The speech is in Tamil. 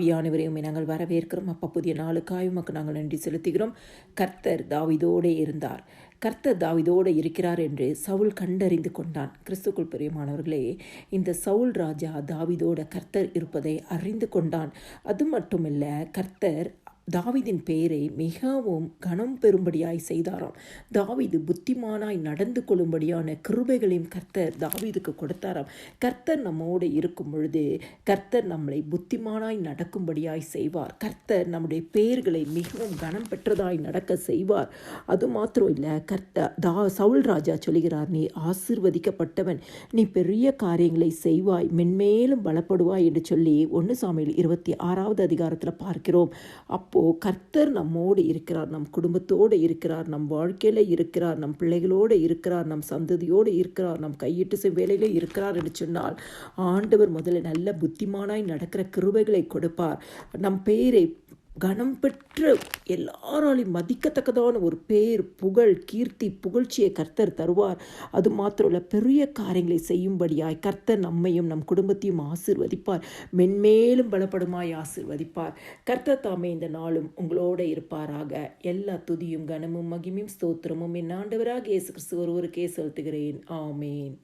ஆவியானவரையும் நாங்கள் வரவேற்கிறோம். அப்பா புதிய நாளுக்காய் உமக்கு நாங்கள் நன்றி செலுத்துகிறோம். கர்த்தர் தாவிதோடே இருந்தார். கர்த்தர் தாவிதோடு இருக்கிறார் என்று சவுல் கண்டறிந்து கொண்டான். கிறிஸ்துக்குள் பிரியமானவர்களே இந்த சவுல் ராஜா தாவிதோட கர்த்தர் இருப்பதை அறிந்து கொண்டான். அது மட்டுமில்ல கர்த்தர் தாவிதின் பெயரை மிகவும் கனம் பெறும்படியாய் செய்தாராம். தாவிது புத்திமானாய் நடந்து கொள்ளும்படியான கிருபைகளையும் கர்த்தர் தாவிதுக்கு கொடுத்தாராம். கர்த்தர் நம்மோடு இருக்கும் பொழுது கர்த்தர் நம்மளை புத்திமானாய் நடக்கும்படியாய் செய்வார். கர்த்தர் நம்முடைய பெயர்களை மிகவும் கனம் பெற்றதாய் நடக்க செய்வார். அது மாத்திரம் இல்லை கர்த்த தா சவுல் ராஜா சொல்கிறார் நீ ஆசிர்வதிக்கப்பட்டவன் நீ பெரிய காரியங்களை செய்வாய் மென்மேலும் பலப்படுவாய் என்று சொல்லி ஒன்று சாமியில் இருபத்தி ஆறாவது அதிகாரத்தில் பார்க்கிறோம். அப்போ கர்த்தர் நம்மோடு இருக்கிறார் நம் குடும்பத்தோடு இருக்கிறார் நம் வாழ்க்கையில் இருக்கிறார் நம் பிள்ளைகளோடு இருக்கிறார் நம் சந்ததியோடு இருக்கிறார் நம் கையிட்டு செய் வேலையில் இருக்கிறார் என்று சொன்னால் ஆண்டவர் முதல்ல நல்ல புத்திமானாய் நடக்கிற கிருபைகளை கொடுப்பார். நம் பெயரை கனம் பெற்ற எல்லாராலையும் மதிக்கத்தக்கதான ஒரு பேர் புகழ் கீர்த்தி புகழ்ச்சியை கர்த்தர் தருவார். அது மாத்திரமல்ல பெரிய காரியங்களை செய்யும்படியாய் கர்த்தர் நம்மையும் நம் குடும்பத்தையும் ஆசிர்வதிப்பார். மென்மேலும் பலப்படுமாய் ஆசிர்வதிப்பார். கர்த்தர் தாமே இந்த நாளும் உங்களோட இருப்பாராக. எல்லா துதியும் கனமும் மகிமையும் ஸ்தோத்திரமும் என் ஆண்டவராக இயேசு கிறிஸ்து ஒருவருக்கே செலுத்துகிறேன். ஆமேன்.